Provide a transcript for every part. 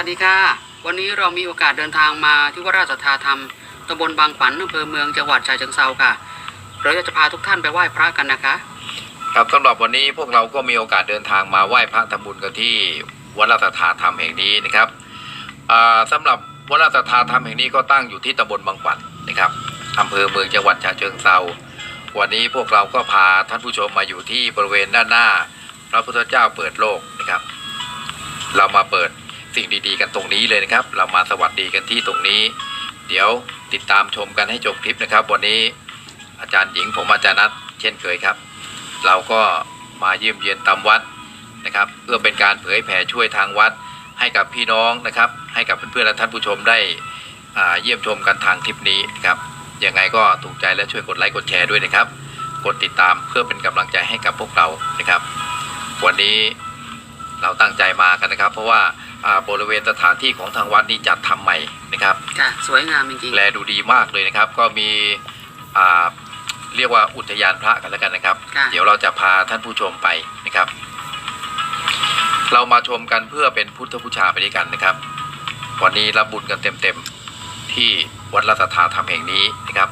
วัสดีค่ะ วันนี้เรามีโอกาสเดินทางมาที่วัดราชสัทธาธรรมตำบลบางขวัญอำเภอเมืองจังหวัดฉะเชิงเทราค่ะ เราจะพาทุกท่านไปไหว้พระกันนะคะ ครับสำหรับวันนี้พวกเราก็มีโอกาสเดินทางมาไหว้พระทำบุญกันที่วัดราชธาธรรมแห่งนี้นะครับอ่าสำหรับวัดราชธาธรรมแห่งนี้ก็ตั้งอยู่ที่ตำบลบางขวัญนะครับอำเภอเมืองจังหวัดฉะเชิงเทราวันนี้พวกเราก็พาท่านผู้ชมมาอยู่ที่บริเวณด้านหน้า พระพุทธเจ้าเปิดโลกนะครับ เรามาเปิด สิ่งดีๆ กันตรงนี้เลยนะครับ เรามาสวัสดีกันที่ตรงนี้ เดี๋ยวติดตามชมกันให้จบคลิปนะครับ วันนี้อาจารย์หญิงผมอาจารย์นัทเช่นเคยครับ เราก็มาเยี่ยมเยียนตามวัดนะครับ เพื่อเป็นการเผยแผ่ช่วยทางวัด ให้กับพี่น้องนะครับ ให้กับเพื่อนๆและท่านผู้ชมได้เยี่ยมชมกันทางคลิปนี้นครับยังไงก็ถูกใจและช่วยกดไลค์กดแชร์ด้วยนะครับ กดติดตามเพื่อเป็นกำลังใจให้กับพวกเรานะครับ วันนี้เราตั้งใจมากันนะครับ เพราะว่า อ่าบริเวณสถานที่ของทางวัดนี้จัดทำใหม่นะครับค่ะสวยงามจริงแลดูดีมากเลยนะครับ ก็มีอ่าเรียกว่าอุทยานพระกันแล้วกันนะครับ ค่ะ เดี๋ยวเราจะพาท่านผู้ชมไปนะครับ เรามาชมกันเพื่อเป็นพุทธบูชาไปด้วยกันนะครับ วันนี้รับบุญกันเต็มๆที่วัดรัตถาธรรมแห่งนี้นะครับ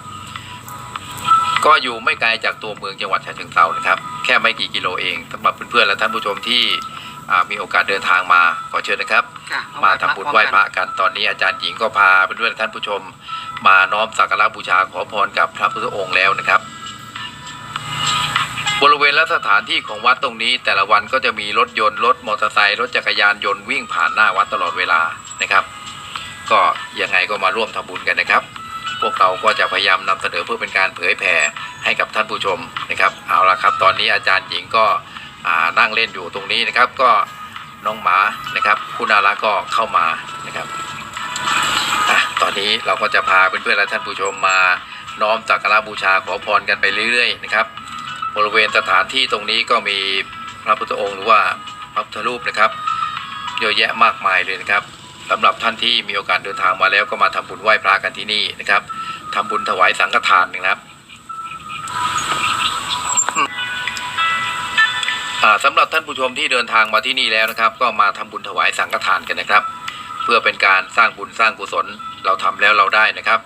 ก็อยู่ไม่ไกลจากตัวเมืองจังหวัดฉะเชิงเทรานะครับ แค่ไม่กี่กิโลเองสำหรับเพื่อนๆและท่านผู้ชมที่ อ่ามีโอกาสเดินทางมาขอเชิญนะครับๆค่ะมาทำบุญไหว้พระกันตอนนี้อาจารย์หญิงก็พาเพื่อนๆท่านผู้ชม มาน้อมสักการะบูชาขอพรกับพระพุทธองค์แล้วนะครับ บริเวณและสถานที่ของวัดตรงนี้ แต่ละวันก็จะมีรถยนต์รถมอเตอร์ไซค์รถจักรยานยนต์วิ่งผ่านหน้าวัดตลอดเวลานะครับ ก็ยังไงก็มาร่วมทำบุญกันนะครับ พวกเราก็จะพยายามนำเสนอเพื่อเป็นการเผยแผ่ให้กับท่านผู้ชมนะครับ เอาละครับ ตอนนี้อาจารย์หญิงก็อ่า นั่งเล่นอยู่ตรงนี้นะครับ ก็น้องหมานะครับคุณอาราก็เข้ามานะครับอะตอนนี้เราก็จะพาเพื่อนๆและท่านผู้ชมมาน้อมสักการะบูชาขอพรกันไปเรื่อยๆนะครับ บริเวณสถานที่ตรงนี้ก็มีพระพุทธองค์หรือว่าพระพุทธรูปนะครับเยอะแยะมากมายเลยนะครับสำหรับท่านที่มีโอกาสเดินทางมาแล้วก็มาทำบุญไหว้พระกันที่นี่นะครับทำบุญถวายสังฆทานนะครับ สำหรับท่านผู้ชมที่เดินทางมาที่นี่แล้วนะครับ ก็มาทำบุญถวายสังฆทานกันนะครับ เพื่อเป็นการสร้างบุญสร้างกุศลเราทำแล้วเราได้นะครับ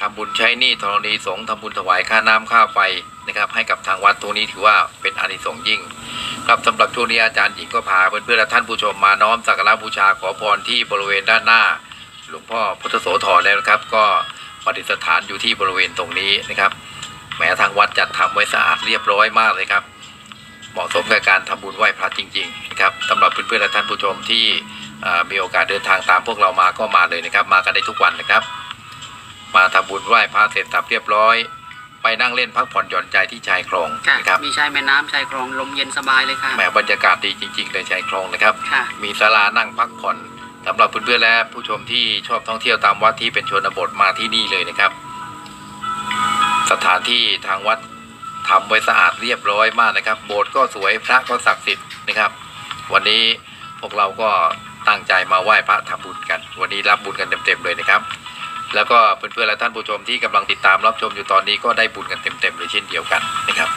ทำบุญใช้หนี้ธรณีสงฆ์ทำบุญถวายค่าน้ำค่าไฟนะครับ ให้กับทางวัดตรงนี้ถือว่าเป็นอานิสงส์ยิ่ง ครับสำหรับช่วงนี้อาจารย์หญิงก็พาเพื่อนๆและท่านผู้ชมมาน้อมสักการะบูชาขอพรที่บริเวณด้านหน้า หลวงพ่อพุทธโสธรแล้วนะครับ ก็ประดิษฐานอยู่ที่บริเวณตรงนี้นะครับแม้ทางวัดจัดทำไว้สะอาดเรียบร้อยมากเลยครับ เหมาะสมกับการทำบุญไหว้พระจริงๆนะครับสำหรับเพื่อนๆและท่านผู้ชมที่เอ่อมีโอกาสเดินทางตามพวกเรามาก็มาเลยนะครับ มากันได้ทุกวันนะครับ มาทำบุญไหว้พระเสร็จสับเรียบร้อยไปนั่งเล่นพักผ่อนหย่อนใจที่ชายคลองค่ะนะครับมีชายแม่น้ำชายคลองลมเย็นสบายเลยค่ะแหมบรรยากาศดีจริง ๆ เลยชายคลองนะครับค่ะมีศาลานั่งพักผ่อนสำหรับเพื่อนๆและผู้ชมที่ชอบท่องเที่ยวตามวัดที่เป็นชนบทมาที่นี่เลยนะครับ สถานที่ทางวัด ทำไว้สะอาดเรียบร้อยมากนะครับ โบสถ์ก็สวยพระก็ศักดิ์สิทธิ์นะครับ วันนี้พวกเราก็ตั้งใจมาไหว้พระทำบุญกัน วันนี้รับบุญกันเต็มๆเลยนะครับ แล้วก็เพื่อนๆและท่านผู้ชมที่กำลังติดตามรับชมอยู่ตอนนี้ก็ได้บุญกันเต็มๆเลยเช่นเดียวกันนะครับ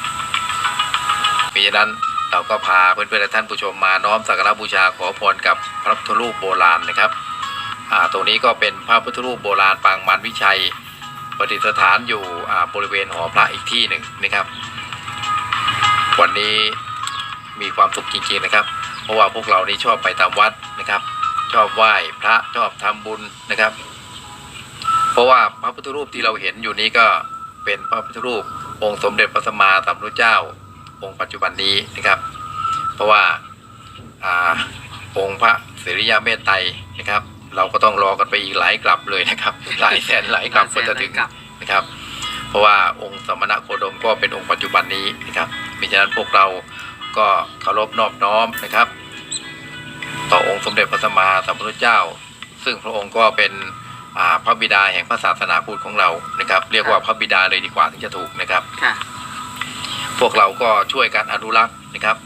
เพราะฉะนั้นเราก็พาเพื่อนๆและท่านผู้ชมมาน้อมสักการะบูชาขอพรกับพระพุทธรูปโบราณนะครับตรงนี้ก็เป็นพระพุทธรูปโบราณปางมารวิชัย ประดิษฐานอยู่บริเวณหอพระอีกที่หนึ่งนะครับ วันนี้มีความสุขจริงๆนะครับ เพราะว่าพวกเรานี่ชอบไปตามวัดนะครับ ชอบไหว้พระชอบทำบุญนะครับ เพราะว่าพระพุทธรูปที่เราเห็นอยู่นี้ก็เป็นพระพุทธรูปองค์สมเด็จพระสัมมาสัมพุทธเจ้า องค์ปัจจุบันนี้นะครับ เพราะว่าอาองค์พระสิริยะเมตไตรนะครับ เราก็ต้องรอกันไปอีกหลายกลับเลยนะครับ หลายแสนหลายกลับกว่าจะถึงกลับนะครับ เพราะว่าองค์สมณะโคดมก็เป็นองค์ปัจจุบันนี้นะครับมิฉะนั้นพวกเราก็เคารพนอบน้อมนะครับ ต่อองค์สมเด็จพระสัมมาสัมพุทธเจ้า ซึ่งพระองค์ก็เป็นอ่าพระบิดาแห่งพระศาสนาพุทธของเรานะครับ เรียกว่าพระบิดาเลยดีกว่าถึงจะถูกนะครับค่ะพวกเราก็ช่วยกันอนุรักษ์นะครับ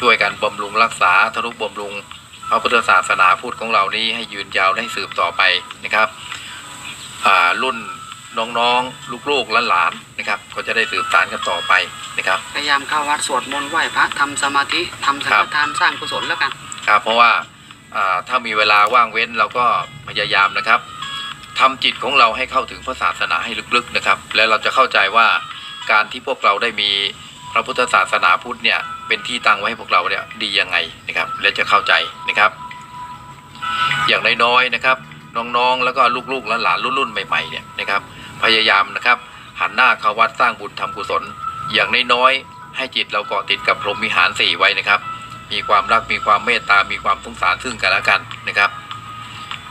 ช่วยกันบำรุงรักษาทนุบำรุงพ ระพุทธศาสนาพุทธของเรานี้ให้ยืนยาวและให้สืบต่อไปนะครับอ่ารุ่นน้องๆ ลูกๆและหลานๆนะครับ ก็จะได้สืบสานกันต่อไปนะครับ พยายามเข้าวัดสวดมนต์ไหว้พระทำสมาธิทำสังฆทานสร้างกุศลแล้วกัน ครับ เพราะว่าอ่าถ้ามีเวลาว่างเว้นเราก็พยายามนะครับทำจิตของเราให้เข้าถึงพระศาสนาให้ลึกๆนะครับ และเราจะเข้าใจว่าการที่พวกเราได้มีพระพุทธศาสนาพุทธเนี่ย เป็นที่ตั้งไว้ให้พวกเราเนี่ยดียังไงนะครับ และจะเข้าใจนะครับ อย่างน้อยๆนะครับ น้องๆ แล้วก็ลูกๆและหลานรุ่นๆใหม่ๆเนี่ยนะครับ พยายามนะครับ หันหน้าเข้าวัดสร้างบุญทำกุศล อย่างน้อยๆให้จิตเราเกาะติดกับพรหมวิหารสี่ไว้นะครับ มีความรักมีความเมตตา มีความสงสารซึ่งกันและกันนะครับ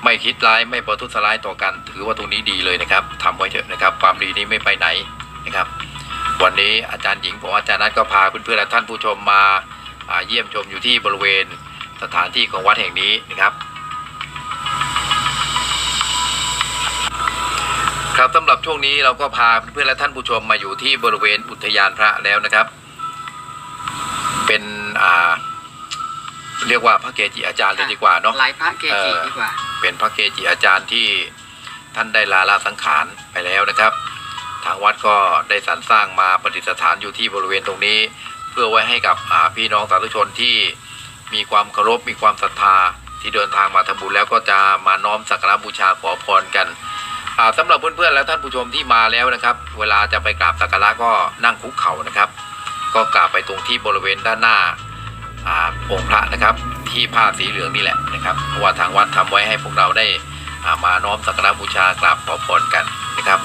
ไม่คิดร้ายไม่ประทุษร้ายต่อกัน ถือว่าตรงนี้ดีเลยนะครับทำไว้เถอะนะครับ ความดีนี้ไม่ไปไหนนะครับ วันนี้อาจารย์หญิงผมอาจารย์นัทก็พาเพื่อนๆและท่านผู้ชมมาอ่าเยี่ยมชมอยู่ที่บริเวณสถานที่ของวัดแห่งนี้นะครับ ครับสำหรับช่วงนี้เราก็พาเพื่อนๆและท่านผู้ชมมาอยู่ที่บริเวณอุทยานพระแล้วนะครับ เป็นอ่าเรียกว่าพระเกจิอาจารย์เลยดีกว่าเนาะหลายพระเกจิเออดีกว่า เป็นพระเกจิอาจารย์ที่ท่านได้ลาลาสังขารไปแล้วนะครับ ทางวัดก็ได้สรรสร้างมาประดิษฐานอยู่ที่บริเวณตรงนี้ เพื่อไว้ให้กับพี่น้องสาธุชนที่มีความเคารพมีความศรัทธาที่เดินทางมาทำบุญแล้วก็จะมาน้อมสักการบูชาขอพรกันอ่าสำหรับเพื่อนๆและท่านผู้ชมที่มาแล้วนะครับ เวลาจะไปกราบสักการะก็นั่งคุกเข่านะครับ ก็กราบไปตรงที่บริเวณด้านหน้าองค์พระนะครับ ที่ผ้าสีเหลืองนี่แหละนะครับเพราะว่าทางวัดทำไว้ให้พวกเราได้มาน้อมสักการบูชากราบขอพรกันนะครับ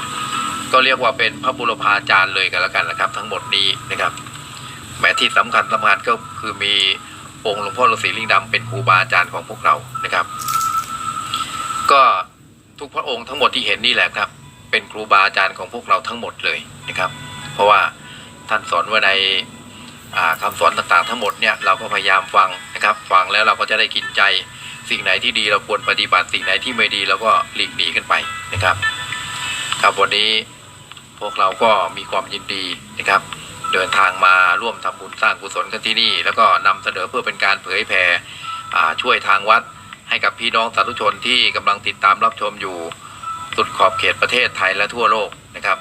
ก็เรียกว่าเป็นพระบุรพาจารย์เลยกันแล้วกันนะครับ ทั้งหมดนี้นะครับแม้ที่สำคัญสำคัญก็คือมีองค์หลวงพ่อฤาษีลิงดำเป็นครูบาอาจารย์ของพวกเรานะครับ ก็ทุกพระองค์ทั้งหมดที่เห็นนี่แหละครับ เป็นครูบาอาจารย์ของพวกเราทั้งหมดเลยนะครับ เพราะว่าท่านสอนไว้ในอ่าคำสอนต่างๆ ทั้งหมดเนี่ยเราก็พยายามฟังนะครับ ฟังแล้วเราก็จะได้กินใจสิ่งไหนที่ดีเราควรปฏิบัติสิ่งไหนที่ไม่ดีเราก็หลีกหนีกันไปนะครับ ครับวันนี้ พวกเราก็มีความยินดีนะครับ เดินทางมาร่วมทำบุญสร้างกุศลกันที่นี่ แล้วก็นำเสนอเพื่อเป็นการเผยแผ่อ่ช่วยทางวัดให้กับพี่น้องสาธุชนที่กำลังติดตามรับชมอยู่สุดขอบเขตประเทศไทยและทั่วโลกนะครับ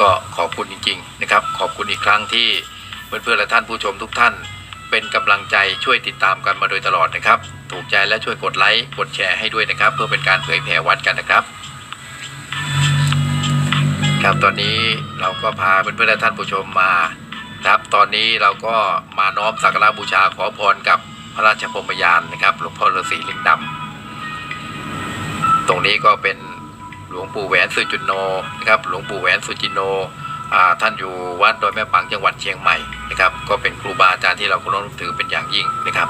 ก็ขอบคุณจริง ๆ นะครับ ขอบคุณอีกครั้งที่เพื่อนๆและท่านผู้ชมทุกท่าน เป็นกำลังใจช่วยติดตามกันมาโดยตลอดนะครับ ถูกใจและช่วยกดไลค์กดแชร์ให้ด้วยนะครับ เพื่อเป็นการเผยแผ่วัดกันนะครับ ครับตอนนี้เราก็พาเพื่อนๆและท่านผู้ชมมาครับ ตอนนี้เราก็มาน้อมสักการะบูชาขอพรกับพระราชพรมยานนะครับหลวงพ่อฤาษีลิงดำตรงนี้ก็เป็นหลวงปู่แหวนสุจินโนนะครับหลวงปู่แหวนสุจินโนอ่าท่านอยู่วัดดอยแม่ปังจังหวัดเชียงใหม่นะครับ ก็เป็นครูบาอาจารย์ที่เราเคารพนับถือเป็นอย่างยิ่งนะครับ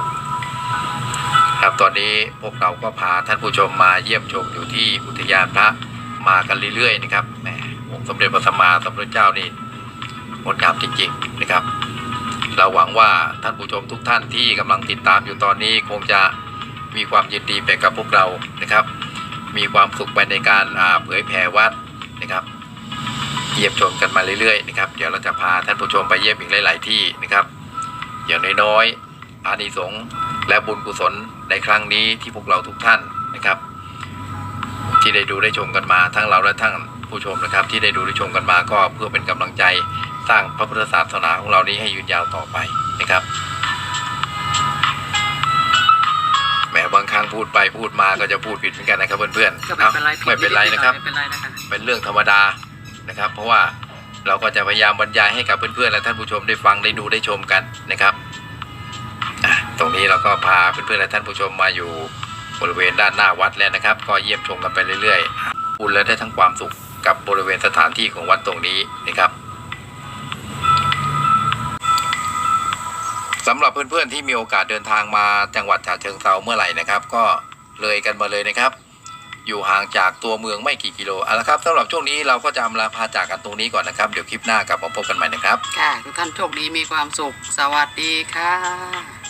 ครับตอนนี้พวกเราก็พาท่านผู้ชมมาเยี่ยมชมอยู่ที่อุทยานพระมากันเรื่อยๆนะครับแหม องค์สมเด็จพระสัมมาสัมพุทธเจ้านี่งดงามจริงๆนะครับ เราหวังว่าท่านผู้ชมทุกท่านที่กำลังติดตามอยู่ตอนนี้คงจะมีความยินดีไปกับพวกเรานะครับ มีความสุขไปในการเผยแผ่วัดนะครับ เยี่ยมชมกันมาเรื่อยๆนะครับ เดี๋ยวเราจะพาท่านผู้ชมไปเยี่ยมอีกหลาย ๆที่นะครับ อย่างน้อยๆอานิสงส์และบุญกุศลในครั้งนี้ที่พวกเราทุกท่านนะครับ ที่ได้ดูได้ชมกันมาทั้งเราและทั้ง ผู้ชมนะครับ ที่ได้ดูได้ชมกันมาก็เพื่อเป็นกำลังใจสร้างพระพุทธศาสนาของเรานี้ให้ยืนยาวต่อไปนะครับแหมบางครั้งพูดไปพูดมาก็จะพูดผิดเหมือนกันนะครับเพื่อนก็ๆไม่เป็นไรเอ้าไม่เป็นไรนะครับ ไม่เป็นไรนะคะเป็นเรื่องธรรมดานะครับ เพราะว่าเราก็จะพยายามบรรยายให้กับเพื่อนๆและท่านผู้ชมได้ฟังได้ดูได้ชมกันนะครับอะตรงนี้เราก็พาเพื่อนๆและท่านผู้ชมมาอยู่บริเวณด้านหน้าวัดแล้วนะครับ ก็เยี่ยมชมกันไปเรื่อยๆบุญและได้ทั้งความสุข กับบริเวณสถานที่ของวัดตรงนี้นะครับสำหรับเพื่อนๆที่มีโอกาสเดินทางมาจังหวัดฉะเชิงเทราเมื่อไหร่นะครับ ก็เลยกันมาเลยนะครับ อยู่ห่างจากตัวเมืองไม่กี่กิโลเอาละครับสำหรับช่วงนี้เราก็จะอำลาพาจากกันตรงนี้ก่อนนะครับ เดี๋ยวคลิปหน้ากลับมาพบกันใหม่นะครับ ค่ะทุกท่านโชคดีมีความสุข สวัสดีค่ะ